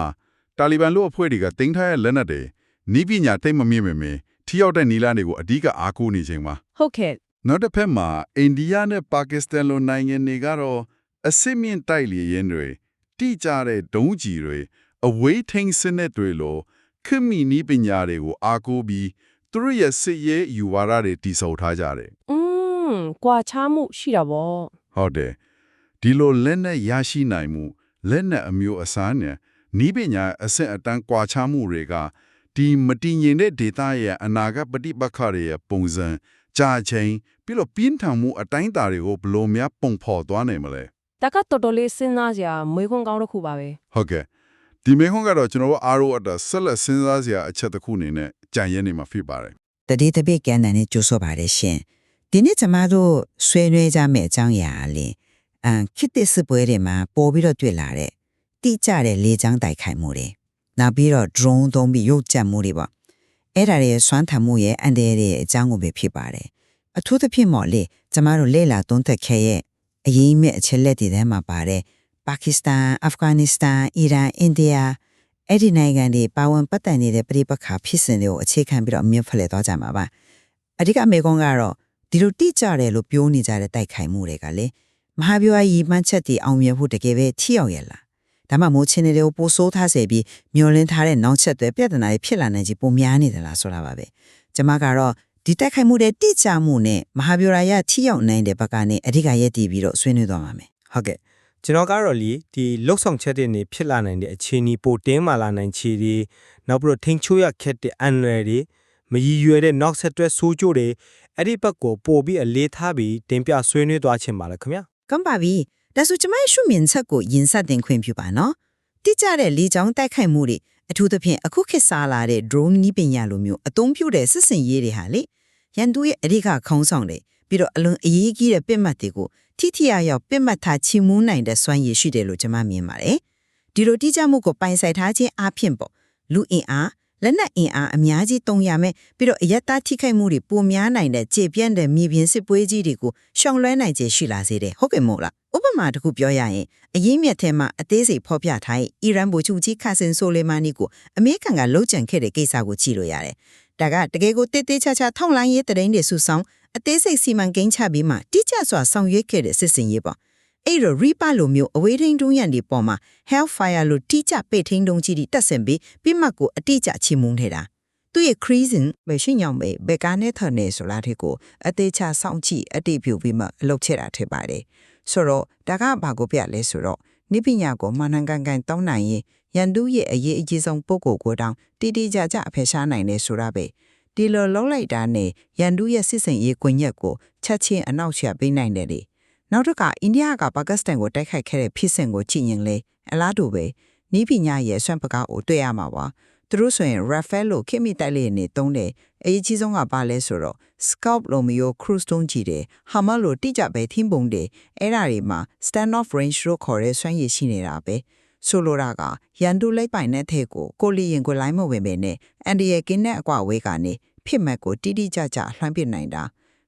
တာလီဘန်လို့အဖွဲ့တွေကတင်ထားတဲ့လက်နက်တွေနီးပညာတိတ်မမြင့်မမင်း ထိရောက်တဲ့နီလာတွေကိုအဓိကအားကိုးနေခြင်းပါဟုတ်ကဲ့နောက်တစ်ဖက်မှာအိန္ဒိယနဲ့ပါကစ္စတန်လိုနိုင်ငံတွေကတော့အစစ်မြင့်တိုက်လျရင်တွေတိကျတဲ့ဒုံးကျည်တွေအဝေးထိန်းစနစ်တွေလိုခမီနီးပညာတွေကိုအားကိုးပြီးသူတို့ရဲ့စစ်ရေးယူဝါဒတွေတည်ဆောက်ထားကြတယ်อืมကွာခြားမှုရှိတာဗောဟုတ်တယ်ဒီလိုလက်နဲ့ရရှိနိုင်မှုလက်နဲ့အမျိုးအစားနဲ့နီးပညာအဆင့်အတန်းကွာခြားမှုတွေက ဒီမတည်ငြိမ်တဲ့ဒေတာရဲ့အနာဂတ်ပฏิပတ်ခတွေရဲ့ပုံစံကြာချိန်ပြီးတော့ပြင်းထန်မှုအတိုင်းအတာတွေကိုဘယ်လိုများပုံဖော်သွားနိုင်မလဲတကတော်တော်လေးစဉ်းစားစရာမွေးခွန်းကောင်းတစ်ခုပါပဲဟုတ်ကဲ့ဒီမေခွန်းကတော့ကျွန်တော်တို့အားလုံးအတွက်ဆက်လက်စဉ်းစားစရာအချက်တစ်ခုအနေနဲ့ကြံရည်နေမှာဖြစ်ပါတယ်တတိတပိကန်နန်နဲ့ကြိုးဆိုပါတယ်ရှင်ဒီနေ့ကျမတို့ဆွေးနွေးကြမယ့်အကြောင်းအရာအလင်းအမ်ခစ်တစ်စပွဲတွေမှာပေါ်ပြီးတော့တွေ့လာတဲ့တိကျတဲ့လေကြောင်းတိုက်ခိုက်မှုတွေ နောက်ပြီးတော့ drone သုံးပြီးရုပ်ကြံမှုတွေပေါ့အဲ့ဒါတွေရဲ့စွမ်းထမ်းမှုရဲ့အန်တဲ့ရဲ့အကြောင်းကိုပဲဖြစ်ပါတယ်အထူးသဖြင့်မော်လေကျမတို့လေ့လာသုံးသပ်ခဲ့ရဲ့အရေးမြစ်အချက်လက်တွေထဲမှာပါတယ်ပါကစ္စတန်အာဖဂန်နစ္စတန်အီရန်အိန္ဒိယအဲ့ဒီနိုင်ငံတွေပါဝင်ပတ်သက်နေတဲ့ပြည်ပခါဖြစ်စဉ်တွေကိုအခြေခံပြီးတော့အမြင့်ဖလှယ်သွားကြမှာပါအဓိကအမေကွန်ကတော့ဒီလိုတိကျတယ်လို့ပြောနေကြတဲ့တိုက်ခိုက်မှုတွေကလေမဟာဗျူဟာရည်မှန်းချက်တွေအောင်မြင်ဖို့တကယ်ပဲထိရောက်ရဲ့လား ဒါမှမိုးချင်းတွေကိုပိုဆိုးထားစေပြီးမျောလင်းထားတဲ့နောက်ချက်တွေပြဿနာတွေဖြစ်လာနိုင်ကြီးပုံများနေတယ်လားဆိုတာပါပဲကျမကတော့ဒီတိုက်ခိုက်မှုတွေတိကျမှုနဲ့မဟာဗျူဟာရထိရောက်နိုင်တဲ့ဘက်ကနေအဓိကရက်တည်ပြီးတော့ဆွေးနွေးသွားပါမယ်ဟုတ်ကဲ့ကျွန်တော်ကတော့လေဒီလှုပ်ဆောင်ချက်တွေနေဖြစ်လာနိုင်တဲ့အခြေအနေပိုတင်းမာလာနိုင်ခြေတွေနောက်ပြီးတော့ထိန်ချိုးရခက်တဲ့အန်ရယ်တွေမရည်ရွယ်တဲ့နောက်ဆက်တွဲဆိုးကျိုးတွေအဲ့ဒီဘက်ကိုပို့ပြီးအလေးထားပြီးတင်ပြဆွေးနွေးသွားခြင်းပါလားခင်ဗျာကမ်ပါပြီ ဒါဆိုကျမရဲ့ရှုမြင်ချက်ကိုယင်ဆက်တင်ခွင့်ပြုပါနော်တိကျတဲ့လေကြောင်းတိုက်ခိုက်မှုတွေအထူးသဖြင့်အခုခေတ်စားလာတဲ့ drone နည်းပညာလိုမျိုးအသုံးပြုတဲ့စစ်စင်ရေးတွေဟာလေရန်သူရဲ့အဓိကခေါင်းဆောင်တွေပြီးတော့အလွန်အရေးကြီးတဲ့ပစ်မှတ်တွေကိုထိထိရောက်ရောက်ပစ်မှတ်ထားချီမူးနိုင်တဲ့စွမ်းရည်ရှိတယ်လို့ကျွန်မမြင်ပါတယ်ဒီလိုတိကျမှုကိုပိုင်ဆိုင်ထားခြင်းအပြင်ပေါ့လူအင်အား လက်နက်အင်အားအများကြီးတုံရမယ်ပြီးတော့အယက်သားထိခိုက်မှုတွေပိုများနိုင်တဲ့ကြေပြန့်တဲ့မြေပြင်စစ်ပွဲကြီးတွေကိုရှောင်လွှဲနိုင်ခြင်းရှိလာစေတယ်ဟုတ်ကဲ့မို့လားဥပမာတစ်ခုပြောရရင်အရင်းမြစ်ထဲမှာအသေးစိတ်ဖော်ပြထားတဲ့အီရန်ဗိုလ်ချုပ်ကြီးခါဆင်ဆိုလေမာနီကိုအမေရိကန်ကလှုပ်ကြံခဲ့တဲ့ကိစ္စကိုကြည့်လို့ရတယ်ဒါကတကယ်ကိုတေးသေးချာချာထောက်လိုင်းရေးတရင်တွေစုဆောင်အသေးစိတ်စီမံကိန်းချပြီးမှတိကျစွာဆောင်ရွက်ခဲ့တဲ့စစ်စင်ရေးပေါ့ အဲ့တော့ Reaper လိုမျိုးအဝေးထိန်းတွန်းရန်ဒီပေါ်မှာ Hellfire လို့တိကျပိတ်ထိန်းတုံးကြီးတွေတက်ဆင်ပြီးပြစ်မှတ်ကိုအတိအကျချီမုန်းနေတာသူ့ရဲ့ cruising ပဲရှင်းရောက်ပဲဘယ်ကနေထနေဆိုလာတဲ့ကိုအသေးချစောင့်ကြည့်အတိပြုပြီးမှအလုပ်ချက်တာထင်ပါတယ်ဆိုတော့ဒါကဘာကိုပြလဲဆိုတော့နိပညာကိုမနန်ကန်ကန်တောင်းနိုင်ရင်ရန်သူရဲ့အရေးအကြီးဆုံးပုံကိုကိုတောင်တိတိကျကျအဖယ်ရှားနိုင်တယ်ဆိုတာပဲဒီလိုလုံးလိုက်တာနဲ့ရန်သူရဲ့စစ်စင်ရေးကွင်ရက်ကိုချက်ချင်းအနောက်ချပေးနိုင်တယ်လေ နောက်တစ်ခါအိန္ဒိယကပါကစ္စတန်ကိုတိုက်ခိုက်ခဲ့တဲ့ဖြစ်စဉ်ကိုကြည့်ရင်လေအလားတူပဲနီးပညာရဲ့ဆွမ်းပကားကိုတွေ့ရမှာပါသူတို့ဆိုရင် Rafael လို့ခိမိတိုက်လေးနဲ့တုံးတယ်အရေးကြီးဆုံးကဘာလဲဆိုတော့ Scout လိုမျိုး cruise တုံးကြည့်တယ် Hammer လို့တိကျပဲထင်းပုံတယ်အဲ့ဒါတွေမှာ stand off range လို့ခေါ်တဲ့ဆွမ်းရည်ရှိနေတာပဲဆိုလိုတာကရန်သူလိုက်ပိုင်တဲ့ထဲကိုကိုလီရင်ကိုလိုင်းမဝင်ပဲနဲ့အန်ဒီရဲ့ကင်းတဲ့အကွာဝေးကနေဖြစ်မဲ့ကိုတိတိကျကျလှမ်းပစ်နိုင်တာ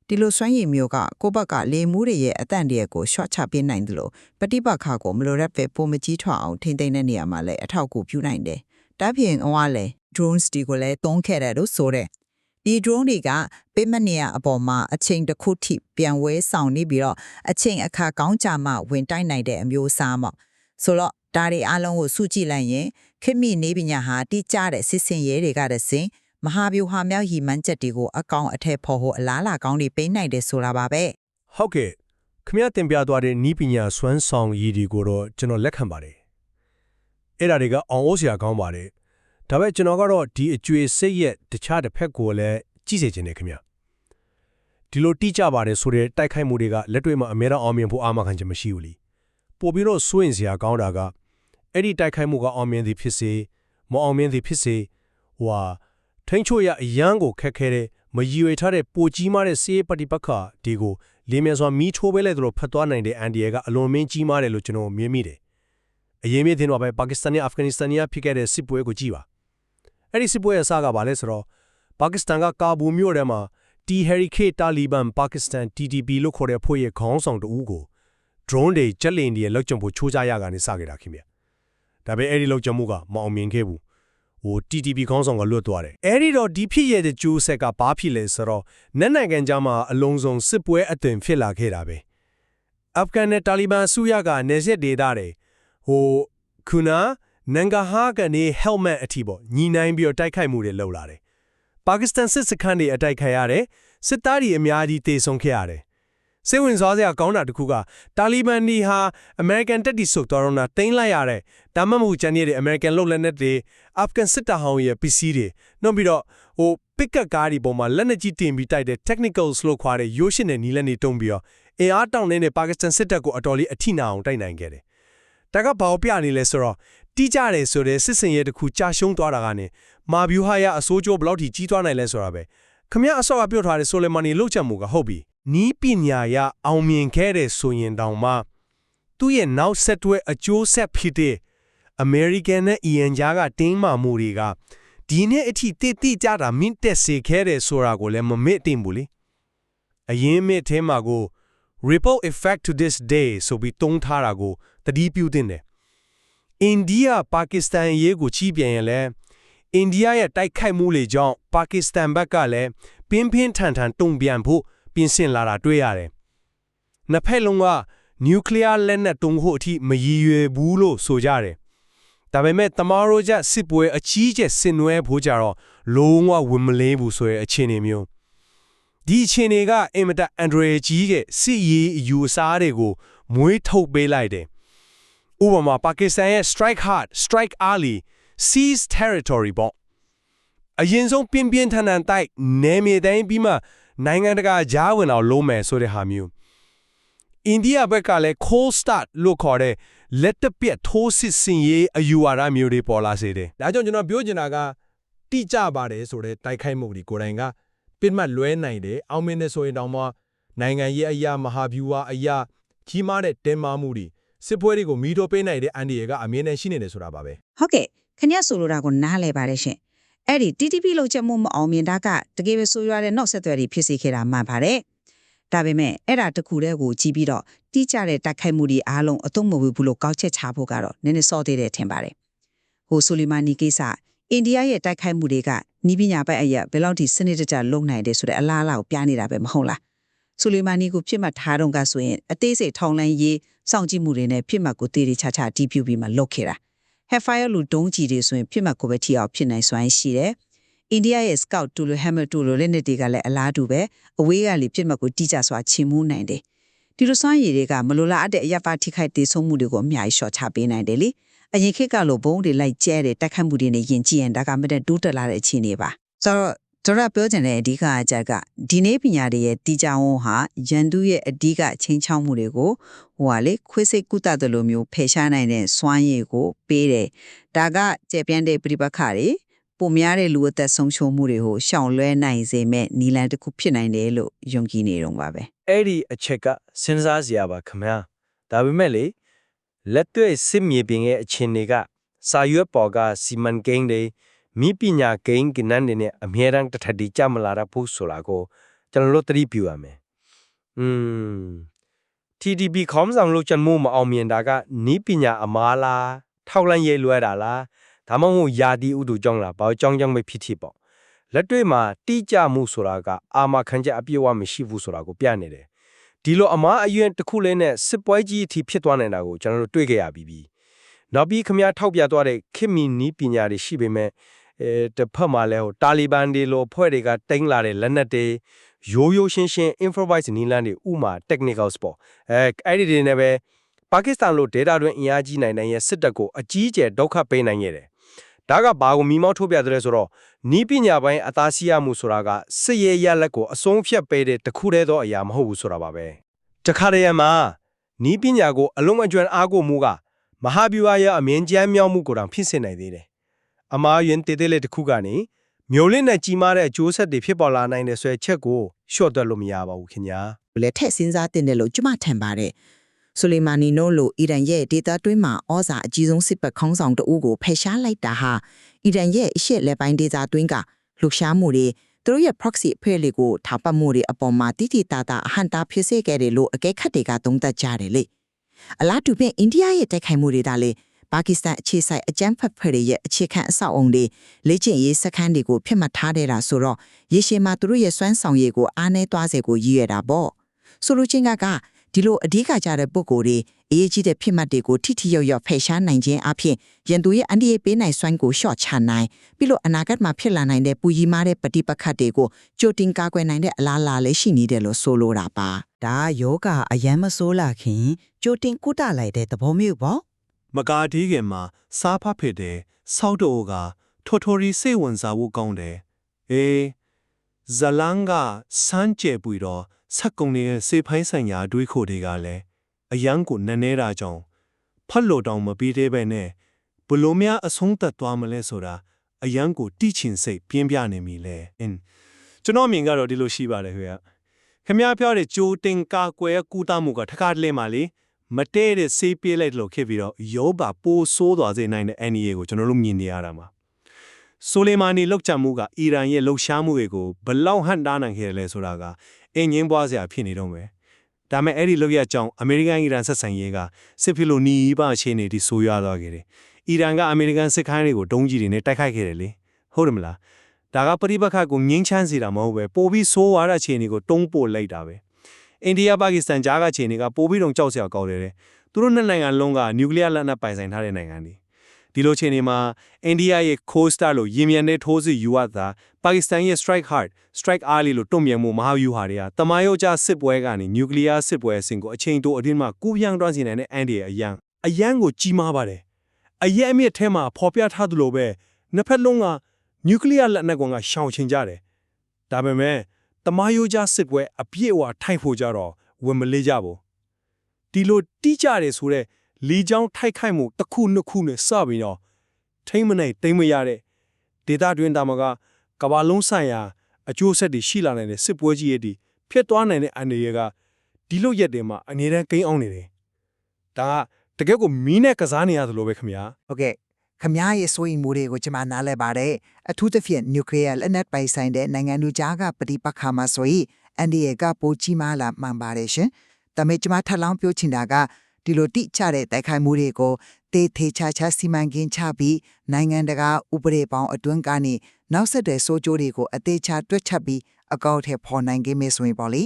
ဒီလိုစွမ်းရည်မျိုးကကိုဘက်ကလေမှုတွေရဲ့အတန့်တရက်ကို short ချပေးနိုင်တယ်လို့ပฏิပတ်ခါကိုမလိုရက်ပဲပုံမကြီးထွားအောင်ထိမ့်သိမ့်တဲ့နေရာမှာလည်းအထောက်အကူပြုနိုင်တယ်။ဒါပြင်အဝါလဲ drones ဒီကိုလည်းတုံးခဲ့တယ်လို့ဆိုတဲ့ဒီ drone တွေကပေးမနေရအပေါ်မှာအချိန်တစ်ခုထိပြန်ဝဲဆောင်နေပြီးတော့အချိန်အခါကောင်းကြမှဝင်တိုက်နိုင်တဲ့အမျိုးအစားပေါ့ဆိုတော့ဒါတွေအားလုံးကိုစုကြည့်လိုက်ရင်ခေတ်မီနေပညာဟာတိကျတဲ့စစ်စင်ရဲတွေကတည်းက မဟာဗျူဟာမြောက်ရည်မှန်းချက်တွေကိုအကောင်အထက်ဖို့ဟိုအလားလာကောင်းတွေပေးနိုင်တယ်ဆိုတာပါပဲဟုတ်ကဲ့ခမရတင်ပြသွားတဲ့နီးပညာစွမ်းဆောင်ရည်တွေကိုတော့ကျွန်တော်လက်ခံပါတယ်အဲ့ဒါတွေကအောင်အိုးစရာကောင်းပါတယ်ဒါပေမဲ့ကျွန်တော်ကတော့ဒီအကျွေစိတ်ရဲ့တခြားတစ်ဖက်ကိုလည်းကြည့်စေချင်တယ်ခင်ဗျဒီလိုတိကျပါတယ်ဆိုတဲ့တိုက်ခိုက်မှုတွေကလက်တွေ့မှာအများအားအောင်မြင်ဖို့အာမခံချက်မရှိဘူးလीပို့ပြီးတော့စိုးရင်စရာကောင်းတာကအဲ့ဒီတိုက်ခိုက်မှုကအောင်မြင်သည်ဖြစ်စေမအောင်မြင်သည်ဖြစ်စေဟိုဟာ ထိန်းချုပ်ရအရန်ကိုခက်ခဲတဲ့မရည်ရွယ်ထားတဲ့ပိုကြီးမားတဲ့စီးပတိပက္ခဒီကိုလေးမြစွာမီးထိုးပေးလိုက်သလိုဖတ်သွားနိုင်တဲ့အန်ဒီယာကအလွန်မင်းကြီးမားတယ်လို့ကျွန်တော်မြင်မိတယ်။အရင်မြင်တင်တော့ပဲပါကစ္စတန်နဲ့အာဖဂန်နစ္စတန်နဲ့ဖြစ်ခဲ့တဲ့စစ်ပွဲကိုကြည့်ပါ။အဲ့ဒီစစ်ပွဲရဲ့အစကဘာလဲဆိုတော့ပါကစ္စတန်ကကာဘူမြို့ထဲမှာတီဟယ်ရီကေတာလီဘန်ပါကစ္စတန် TTP လို့ခေါ်တဲ့ဖွဲ့ရဲ့ခေါင်းဆောင်တဦးကို drone တွေချက်လင်တွေလောက်ကျုံဖို့ချိုးကြရကနေစခဲ့တာခင်ဗျ။ဒါပေမဲ့အဲ့ဒီလောက်ကျုံမှုကမအောင်မြင်ခဲ့ဘူး ဟို TTP ခေါင်းဆောင်ကလွတ်သွားတယ်အဲ့ဒီတော့ဒီဖြစ်ရတဲ့ကျိုးဆက်ကဘာဖြစ်လဲဆိုတော့နက်နိုင်ငံကြားမှာအလုံးစုံစစ်ပွဲအသွင်ဖြစ်လာခဲ့တာပဲအာဖဂန်နဲ့တာလီဘန်အစိုးရကနေဆက်ဒေတာတွေဟိုခုနနန်ဂဟာကနေ helmet အထိပေါ့ညီနိုင်ပြီးတော့တိုက်ခိုက်မှုတွေလုပ်လာတယ်ပါကစ္စတန်စစ်စခန်းတွေအတိုက်ခိုက်ရတယ်စစ်သားတွေအများကြီးတေဆုံးခဲ့ရတယ် စိတ်ဝင်စားစရာကောင်းတာတစ်ခုကတာလီဘန်တွေဟာအမေရိကန်တပ်တီဆုတ်တော်တော့တာတင်းလိုက်ရတဲ့ဒါမှမဟုတ်ကျန်တဲ့အမေရိကန်လုံလက်နက်တွေအာဖဂန်စစ်တပ်ဟောင်းရဲ့ PC တွေနောက်ပြီးတော့ဟို pickup ကားတွေပေါ်မှာလက်နက်ကြီးတင်ပြီးတိုက်တဲ့ technical slow ခွာတဲ့ရိုးရှင်းတဲ့နီးလက်နေတုံးပြီးတော့အင်အားတောင်းနေတဲ့ပါကစ္စတန်စစ်တပ်ကိုအတော်လေးအထိနာအောင်တိုက်နိုင်ခဲ့တယ်။ဒါကဘာကိုပြနေလဲဆိုတော့တီးကြတယ်ဆိုတဲ့စစ်စင်ရဲတစ်ခုကြာရှုံးသွားတာကနေမာဗျူဟာရအစိုးကျိုးဘလောက်ထိကြီးသွားနိုင်လဲဆိုတာပဲခမရအစောကပြောထားတဲ့ဆိုလေမာနီလှုပ်ချက်မှုကဟုတ်ပြီ နီးပညာရအောင်မြင်ခဲ့တဲ့ဆိုရင်တောင်မှသူ့ရဲ့နောက်ဆက်တွဲအကျိုးဆက်ဖြစ်တဲ့အမေရိကန်နဲ့အီယန်ကြားကတင်းမာမှုတွေကဒီနေ့အထိတိတိကျတာမင်းတက်စေခဲ့တဲ့ဆိုတာကိုလည်းမမေ့တင်ဘူးလေအရင်မေ့ထဲမှာကို ripple effect to this day ဆိုပြီးတုံးထားတာကိုတတိပြုတင်တယ်အိန္ဒိယပါကစ္စတန်ရေးကိုချီးပြန်ရင်လည်းအိန္ဒိယရဲ့တိုက်ခိုက်မှုတွေကြောင့်ပါကစ္စတန်ဘက်ကလည်းပြင်းပြင်းထန်ထန်တုံ့ပြန်ဖို့ ပြင်ဆင်လာတာတွေ့ရတယ်။နှစ်ဖက်လုံးကနျူကလ িয়ার လက်နက်တုံးဖို့အထိမရည်ရွယ်ဘူးလို့ဆိုကြတယ်။ဒါပေမဲ့တမားရိုးကျစစ်ပွဲအကြီးကျယ်ဆင်နွှဲဖို့ကြတော့လုံးဝဝင်မလေးဘူးဆိုတဲ့အခြေအနေမျိုးဒီအခြေအနေကအင်မတန်အန်ဒရီကြီးရဲ့စစ်ရေးအယူအဆတွေကိုမွေးထုတ်ပေးလိုက်တယ်။ဥပမာပါကစ္စတန်ရဲ့ strike hard strike early seize territory ပေါ့အရင်ဆုံးပြင်းပြင်းထန်ထန်တိုက်နယ်မြေတိုင်းပြီးမှ နိုင်ငံတကာကြားဝင်အောင်လုံးမယ်ဆိုတဲ့ဟာမျိုးအိန္ဒိယဘက်ကလည်း cold start လို့ခေါ်တဲ့လက်တပြက်ထိုးစစ်ဆင်ရေးအယူဝါဒမျိုးတွေပေါ်လာစေတယ်။ဒါကြောင့်ကျွန်တော်ပြောချင်တာကတိကျပါတယ်ဆိုတဲ့တိုက်ခိုက်မှုတွေကိုယ်တိုင်ကပြစ်မှတ်လွဲနိုင်တယ်။အောင်မင်းနဲ့ဆိုရင်တောင်မှနိုင်ငံရေးအရာမဟာဗျူဟာအရာကြီးမားတဲ့တင်းမာမှုတွေစစ်ပွဲတွေကိုမီးတိုးပေးနိုင်တဲ့အန်ဒီရဲ့ကအမြင်နဲ့ရှိနေတယ်ဆိုတာပါပဲ။ဟုတ်ကဲ့ခင်ဗျဆိုလိုတာကိုနားလဲပါတယ်ရှင် အဲ့ဒီ TTP လောက်ချက်မှုမအောင်မြင်တာကတကယ်ပဲဆိုရွားတဲ့နောက်ဆက်တွဲတွေဖြစ်စေခဲ့တာမှန်ပါတယ်ဒါပေမဲ့အဲ့ဒါတခုတည်းကိုကြီးပြီးတော့တိကျတဲ့တိုက်ခိုက်မှုတွေအားလုံးအသုံးမဝင်ဘူးလို့ကောက်ချက်ချဖို့ကတော့နည်းနည်းစောသေးတယ်ထင်ပါတယ်ဟိုဆိုလီမာနီကိစ္စအိန္ဒိယရဲ့တိုက်ခိုက်မှုတွေကနီးပညာပိုက်အရာဘယ်လောက်ထိစနစ်တကျလုံနိုင်တယ်ဆိုတဲ့အလားအလာကိုပြနေတာပဲမဟုတ်လားဆိုလီမာနီကိုဖြစ်မှတ်ထားတော့ကဆိုရင်အသေးစိတ်ထောင်လိုင်းရေးစောင့်ကြည့်မှုတွေနဲ့ဖြစ်မှတ်ကိုတည်တည်ချာချာတီးပြပြီးမှလုတ်ခဲ့တာ Hellfire လူဒုံးကြီးတွေဆိုရင်ဖြစ်မှတ်ကိုပဲထိအောင်ဖြစ်နိုင်စွမ်းရှိတယ်။အိန္ဒိယရဲ့ Scout တူလို Hammer တူလိုလက်နက်တွေကလည်းအလားတူပဲအဝေးကလေဖြစ်မှတ်ကိုတိကျစွာချီမှုန်းနိုင်တယ်။ဒီလိုစွမ်းရည်တွေကမလိုလားအပ်တဲ့အရပ်ပါထိခိုက်ဒေဆုံးမှုတွေကိုအများကြီးရှော့ချပေးနိုင်တယ်လေ။အရင်ခေတ်ကလိုဘုံတွေလိုက်ကျဲတဲ့တိုက်ခတ်မှုတွေနဲ့ယင်ကြည့်ရင်ဒါကမတဲ့တိုးတက်လာတဲ့အခြေအနေပါ။ဆိုတော့ ကျွန်တော်ပြောချင်တဲ့အဓိကအချက်ကဒီနေ့ပညာတွေရဲ့တီချောင်းဟာရန်သူရဲ့အဓိကချင်းချောင်းမှုတွေကိုဟိုဟာလေခွေးစိတ်ကုသတယ်လို့မျိုးဖယ်ရှားနိုင်တဲ့စွမ်းရည်ကိုပေးတယ်။ဒါကကျေပြန့်တဲ့ပြိပခါတွေပုံများတဲ့လူအသက်ဆုံးရှုံးမှုတွေကိုရှောင်လွှဲနိုင်စေမဲ့နီလန်တစ်ခုဖြစ်နိုင်တယ်လို့ယုံကြည်နေတော့ပါပဲအဲ့ဒီအချက်ကစဉ်းစားစရာပါခင်ဗျာဒါပေမဲ့လေလက်တွေ့စစ်မြေပြင်ရဲ့အခြေအနေကစာရွက်ပေါ်ကစီမံကိန်းတွေ မိပညာကိန်းကဏ္ဍတွေနဲ့အမြဲတမ်းတစ်ထပ်တည်းကြမလာတော့ဘူးဆိုတာကိုကျွန်တော်တို့သတိပြုရမယ်။อืม TDP ခေါင်းဆောင်လို့ချင်မှုမအောင်မြင်တာကနီးပညာအမားလားထောက်လန့်ရေးလွဲတာလားဒါမှမဟုတ်ယာတီဥတူကြောင့်လားဘာကြောင့်ကြောင့်ပဲဖြစ်ဖြစ်ပေါ့လက်တွေ့မှာတိကျမှုဆိုတာကအာမခံချက်အပြည့်အဝမရှိဘူးဆိုတာကိုပြနေတယ်ဒီလိုအမားအယွန်းတစ်ခုလေးနဲ့စစ်ပွဲကြီးအထိဖြစ်သွားနေတာကိုကျွန်တော်တို့တွေ့ကြရပြီးပြီနောက်ပြီးခမရထောက်ပြသွားတဲ့ခင်မီနီးပညာတွေရှိပေမဲ့ အဲတစ်ဖက်မှာလဲဟိုတာလီဘန်တွေလိုဖွဲ့တွေကတိမ့်လာတဲ့လက်နက်တွေရိုးရိုးရှင်းရှင်း improvise နီလန်းတွေဥမာ technical sport အဲအဲ့ဒီတွေနဲ့ပဲပါကစ္စတန်လို data တွင်အင်အားကြီးနိုင်နိုင်ရဲ့စစ်တပ်ကိုအကြီးအကျယ်ဒုက္ခပေးနိုင်ခဲ့တယ်။ဒါကဘာကိုမိမောက်ထုတ်ပြတဲ့ဆိုတော့နီးပညာပိုင်းအသားစီးရမှုဆိုတာကစစ်ရေးရလက်ကိုအဆုံးဖြတ်ပေးတဲ့တခုတည်းသောအရာမဟုတ်ဘူးဆိုတာပါပဲ။တခါတည်းမှာနီးပညာကိုအလုံးအကျွမ်းအားကိုမှုကမဟာဗျူဟာရဲ့အမြင့်ကျမ်းမြောက်မှုကိုတောင်ဖြစ်စေနိုင်သေးတယ်။ အမားယွန်းတေးသေးလေးတစ်ခုကနေမျိုးလင်းနဲ့ကြီးမားတဲ့အကျိုးဆက်တွေဖြစ်ပေါ်လာနိုင်တဲ့ဆွဲချက်ကိုရှော့တွက်လို့မရပါဘူးခင်ဗျာ။လည်းထက်စဉ်းစားတင်တယ်လို့ကျွန်မထင်ပါတယ်ဆိုလီမာနီနိုလို့အီရန်ရဲ့ဒေတာတွင်းမှာဩဇာအကြီးဆုံးစစ်ပတ်ခေါင်းဆောင်တအုပ်ကိုဖယ်ရှားလိုက်တာဟာအီရန်ရဲ့အရှက်လက်ပိုင်းဒေတာတွင်းကလှုပ်ရှားမှုတွေသူတို့ရဲ့ proxy အဖွဲ့လေးကိုထောက်ပံ့မှုတွေအပေါ်မှာတိတိတသာအဟန့်တာဖြစ်စေခဲ့တယ်လို့အကဲခတ်တွေကသုံးသပ်ကြတယ်လေအလားတူပင်အိန္ဒိယရဲ့တိုက်ခိုက်မှုတွေဒါလေ ပါကစ္စတန်အခြေစိုက်အကြမ်းဖက်ဖွဲ့တွေရဲ့အခြေခံအဆောက်အုံတွေလေ့ကျင့်ရေးစခန်းတွေကိုဖျက်မှတ်ထားတဲ့တာဆိုတော့ရေရှည်မှာသူတို့ရဲ့စွမ်းဆောင်ရည်ကိုအားနည်းသွားစေကိုရည်ရတာပေါ့ဆိုလိုချင်းကကဒီလိုအဓိကကြတဲ့ပုံကိုယ်တွေအရေးကြီးတဲ့ဖြစ်မှတ်တွေကိုထိထိရောက်ရောက်ဖယ်ရှားနိုင်ခြင်းအပြင်ရန်သူရဲ့အန်ဒီရဲ့ပေးနိုင်စွမ်းကိုရှော့ချနိုင်ပြီးလို့အနာဂတ်မှာဖြစ်လာနိုင်တဲ့ပူကြီးမားတဲ့ပฏิပက္ခတွေကိုကြိုတင်ကာကွယ်နိုင်တဲ့အလားအလာလည်းရှိနေတယ်လို့ဆိုလိုတာပါဒါယောဂအယမ်းမဆိုးလာခင်ကြိုတင်ကုတလိုက်တဲ့သဘောမျိုးပေါ့ မကာတီးခင်မှာစားဖတ်ဖြစ်တယ်စောက်တော့ကထိုထိုရီစိတ်ဝင်စားဖို့ကောင်းတယ်အေးဇလန်ကစမ်းကျဲပွေတော့ဆက်ကုံနေတဲ့စေဖိုင်းဆိုင်ရာအတွေးခိုတွေကလည်းအယံကိုနည်းနေတာကြောင့်ဖတ်လို့တောင်မပြီးသေးပဲနဲ့ဘလို့များအဆုံးသက်သွားမလဲဆိုတာအယံကိုတိချင်စိတ်ပြင်းပြနေမိလဲအင်းကျွန်တော်မြင်ကတော့ဒီလိုရှိပါတယ်ခင်ဗျာခင်ဗျားပြောတဲ့ကြိုတင်ကာကွယ်ကူတာမှုကထကားတလဲမှာလေ မတဲတဲ့ဆေးပေးလိုက်လို့ဖြစ်ပြီးတော့ယောဘာပိုးဆိုးသွားစေနိုင်တဲ့အန်ဒီယေကိုကျွန်တော်တို့မြင်နေရတာမှာဆိုလေမာနီလောက်ချမှုကအီရန်ရဲ့လှုပ်ရှားမှုတွေကိုဘလောက်ဟန်တားနိုင်ခဲ့တယ်လဲဆိုတာကအင်းငင်းပွားစရာဖြစ်နေတော့မယ်ဒါမဲ့အဲ့ဒီလောက်ရကြောင်းအမေရိကန်အီရန်ဆက်ဆံရေးကစစ်ဖီလိုနီးပါအခြေအနေဒီဆိုးရွားသွားခဲ့တယ်အီရန်ကအမေရိကန်စစ်ခိုင်းတွေကိုဒုံးကြီးတွေနဲ့တိုက်ခိုက်ခဲ့တယ်လေဟုတ်တယ်မလားဒါကပရိပက္ခကိုငင်းချမ်းစေတာမဟုတ်ပဲပိုပြီးဆိုးဝါးတဲ့အခြေအနေကိုတုံးပို့လိုက်တာပဲ အိန္ဒိယပါကစ္စတန်ကြားကခြေနေကပိုပြီးတော့ကြောက်စရာကောင်းတယ်တဲ့သူတို့နှစ်နိုင်ငံလုံးကနျူကလ িয়ার လက်နက်ပိုင်ဆိုင်ထားတဲ့နိုင်ငံတွေဒီလိုခြေနေမှာအိန္ဒိယရဲ့ Coast Star လို့ရင်းမြန်တဲ့ထိုးစစ်ယူရတာပါကစ္စတန်ရဲ့ Strike Hard Strike Early လို့တုံ့ပြန်မှုမဟာဗျူဟာတွေကတမိုင်းယောကြားစစ်ပွဲကနေနျူကလ িয়ার စစ်ပွဲအဆင့်ကိုအချိန်တိုအတွင်းမှာကူးပြောင်းသွားစေနိုင်တဲ့အန်ဒီရဲ့အရန်အရန်ကိုကြီးမားပါတယ်အရက်အမြင့်ထဲမှာဖော်ပြထားသလိုပဲနှစ်ဖက်လုံးကနျူကလ িয়ার လက်နက်ကောင်ကရှောင်ချင်ကြတယ်ဒါပေမဲ့ တမိုင်းယောကြားစစ်ပွဲအပြည့်အဝထိုက်ဖို့ကြတော့ဝင်မလေးကြဘူးဒီလိုတိကျတယ်ဆိုတဲ့လီချောင်းထိုက်ခိုက်မှုတစ်ခုနှစ်ခုနဲ့စပြီးတော့ထိမ့်မနိုင်တိမ့်မရတဲ့ဒေတာတွင်တာမကကဘာလုံးဆိုင်ရာအကျိုးဆက်တွေရှိလာနိုင်တဲ့စစ်ပွဲကြီးရဲ့ဒီဖြစ်သွားနိုင်တဲ့အနေရကဒီလိုရက်တွေမှာအနေနဲ့ကိန်းအောင်နေတယ်ဒါကတကယ်ကိုမီးနဲ့ကစားနေရသလိုပဲခင်ဗျာဟုတ်ကဲ့ ခမားရဲ့စိုးရိမ်မှုတွေကိုကျွန်မနားလဲပါတယ်အထူးသဖြင့်နျူကလ িয়ার လက်နက်ပိုင်ဆိုင်တဲ့နိုင်ငံတို့ကြားကပဋိပက္ခမှာဆိုရင်အန်ဒီရဲ့ကပိုကြီးမားလာမှန်ပါတယ်ရှင်ဒါပေမဲ့ကျွန်မထပ်လောင်းပြောချင်တာကဒီလိုတိကျတဲ့တိုက်ခိုက်မှုတွေကိုတေထေချာချာစီမံကိန်းချပြီးနိုင်ငံတကာဥပဒေပေါင်းအတွင်းကနေနောက်ဆက်တွဲဆိုးကျိုးတွေကိုအသေးချာတွက်ချက်ပြီးအကောင့်ထဲပေါ်နိုင်ခဲ့မယ်ဆိုရင်ပေါ့လေ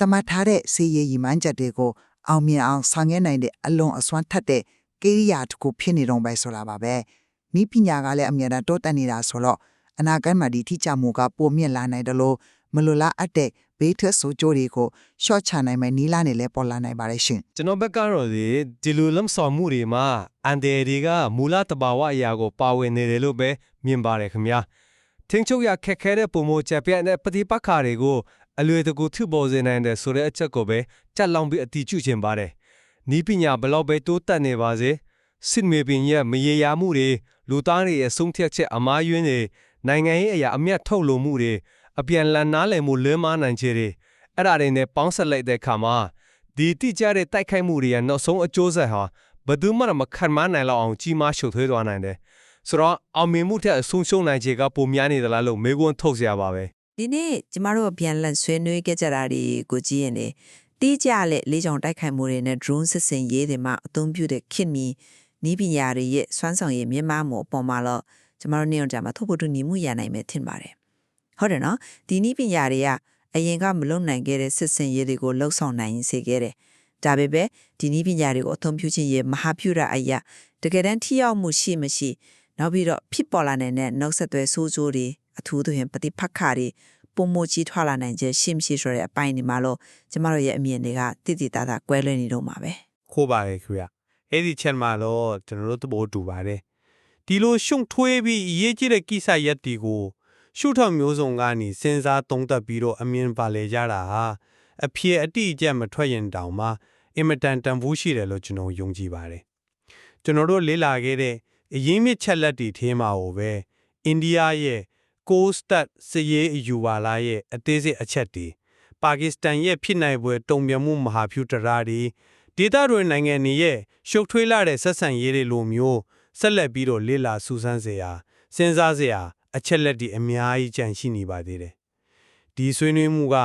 တမတ်ထားတဲ့စီရည်ရည်မှန်းချက်တွေကိုအောင်မြင်အောင်ဆောင်ရွက်နိုင်တဲ့အလွန်အစွမ်းထက်တဲ့ ကိရိယာတစ်ခုဖြစ်နေတော့ပဲဆိုတာပါပဲမိပညာကလည်းအမြဲတမ်းတိုးတက်နေတာဆိုတော့အနာဂတ်မှာဒီထိကြမှုကပိုမြင့်လာနိုင်တယ်လို့မလိုလားအပ်တဲ့ဘေးထွက်ဆိုးကျိုးတွေကိုရှော့ချနိုင်မယ်နီးလာနေလဲပေါ်လာနိုင်ပါတယ်ရှင်ကျွန်တော်ဘက်ကတော့ဒီဒီလို lâm ဆောင်မှုတွေမှာအန်တယ်တွေကမူလတဘာဝအရာကိုပါဝင်နေတယ်လို့ပဲမြင်ပါတယ်ခင်ဗျာထင်းချုပ်ရခက်ခဲတဲ့ပုံမချက်ပြက်တဲ့ပฏิပတ်ခါတွေကိုအလွယ်တကူထုပေါ်စေနိုင်တယ်ဆိုတဲ့အချက်ကိုပဲကြက်လောင်ပြီးအတီးကျခြင်းပါတယ် နီးပညာဘလောက်ပဲတိုးတက်နေပါစေစစ်မေပင်ရဲ့မရေရာမှုတွေလူသားတွေရဲ့ဆုံးဖြတ်ချက်အမားယွင်းတွေနိုင်ငံရေးအရာအမျက်ထုတ်လို့မှုတွေအပြန်လန်နားလည်မှုလွဲမားနိုင်ခြေတွေအဲ့ဒါတွေနဲ့ပေါင်းဆက်လိုက်တဲ့အခါမှာဒီတိကျတဲ့တိုက်ခိုက်မှုတွေရဲ့နောက်ဆုံးအကျိုးဆက်ဟာဘယ်သူမှမခံမနိုင်လောက်အောင်ကြီးမားရှုပ်ထွေးသွားနိုင်တယ်။ဆိုတော့အောင်မြင်မှုထက်အဆုံးရှုံးနိုင်ခြေကပိုများနေသလားလို့မေးခွန်းထုတ်စရာပါပဲဒီနေ့ကျမတို့ပြန်လည်ဆွေးနွေးခဲ့ကြတာတွေကိုကြည့်ရင်လေ တီးကြလက်လေးချောင်တိုက်ခိုက်မှုတွေနဲ့ drone စစ်စင်ရေးတွေမှာအသုံးပြုတဲ့ခင်မီနီးပညာတွေရဲ့စွမ်းဆောင်ရည်မြင့်မားမှုအပေါ်မှာတော့ကျမတို့နေအောင်ကြမှာထုတ်ဖို့တူညီမှုရနိုင်မယ်ထင်ပါတယ်ဟုတ်တယ်နော်ဒီနီးပညာတွေကအရင်ကမလုံနိုင်ခဲ့တဲ့စစ်စင်ရေးတွေကိုလှုပ်ဆောင်နိုင်ရင်စေခဲ့တယ်ဒါပေမဲ့ဒီနီးပညာတွေကိုအသုံးပြုခြင်းရဲ့မဟာပြုရအရာတကယ်တမ်းထိရောက်မှုရှိမရှိနောက်ပြီးတော့ဖြစ်ပေါ်လာနိုင်တဲ့နောက်ဆက်တွဲဆိုးကျိုးတွေအထူးသဖြင့်ပฏิဖက်ခါတွေ ပုံမကြီးထွာလာနိုင်ခြင်းရှိမရှိဆိုတဲ့အပိုင်းဒီမှာလို့ကျမတို့ရဲ့အမြင်တွေကတိတိတသားကွဲလွဲနေတော့မှာပဲခိုးပါတယ်ခင်ဗျအဲ့ဒီချက်မှာတော့ကျွန်တော်တို့သဘောတူပါတယ်ဒီလိုရှုံထွေးပြီးအရေးကြီးတဲ့ကိစ္စရက်တီကိုရှုထောင့်မျိုးစုံကနေစဉ်းစားသုံးသပ်ပြီးတော့အမြင်ပါလေကြတာဟာအဖြစ်အတိအကျမထွက်ရင်တောင်မှအင်မတန်တန်ဖိုးရှိတယ်လို့ကျွန်တော်ယုံကြည်ပါတယ်ကျွန်တော်တို့လေ့လာခဲ့တဲ့အရင်းမြစ်ချက်လက်တီထဲမှာဟိုပဲအိန္ဒိယရဲ့ ကိုစတတ်စရေးအယူဝါလာရဲ့အသေးစိတ်အချက်တွေပါကစ္စတန်ရဲ့ဖြစ်နိုင်ပွဲတုံ့ပြန်မှုမဟာဖြူတရာတွေဒေသတွင်းနိုင်ငံတွေရဲ့ရှုပ်ထွေးလာတဲ့ဆက်ဆံရေးတွေလိုမျိုးဆက်လက်ပြီးတော့လေ့လာစူးစမ်းစရာစဉ်းစားစရာအချက်လက်တွေအများကြီးကြန့်ရှိနေပါသေးတယ်။ဒီဆွေးနွေးမှုက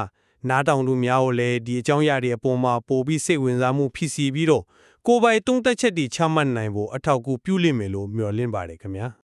နားတောင်သူများကိုလည်းဒီအကြောင်းအရာတွေအပေါ်မှာပိုပြီးစိတ်ဝင်စားမှုဖြစ်စီပြီးတော့ကိုယ်ပိုင်တုံ့တက်ချက်တွေချမှတ်နိုင်ဖို့အထောက်အကူပြုလိမ့်မယ်လို့မျှော်လင့်ပါတယ်ခင်ဗျာ။